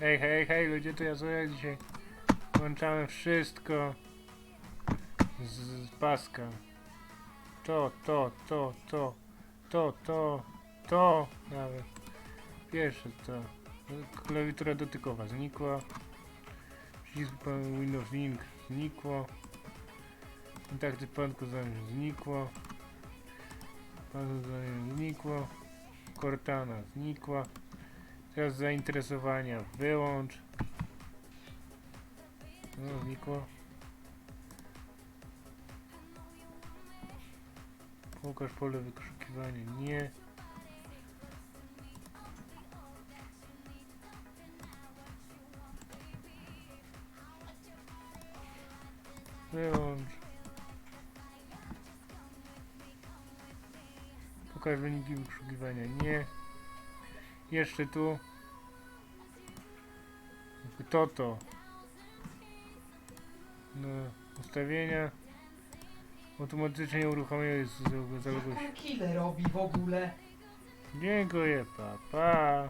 Hej, hej, hej, ludzie, to ja sobie dzisiaj włączamy wszystko z, z paska. To, to, to, to, to, to, to, nawet. Pierwsze to. Klawiatura dotykowa znikła. Przycisk Windows Link znikło. Kontakty panku zanim znikło. Pan zanim znikło. Cortana znikła. Teraz zainteresowania wyłącz. No, znikło. Pokaż pole wyszukiwania. Nie. Wyłącz. Pokaż wyniki wyszukiwania. Nie. Jeszcze tu. Kto to? No, ustawienia. Automatycznie uruchomienie z Jak zaległości. on kile robi w ogóle? Dziękuję, pa, pa.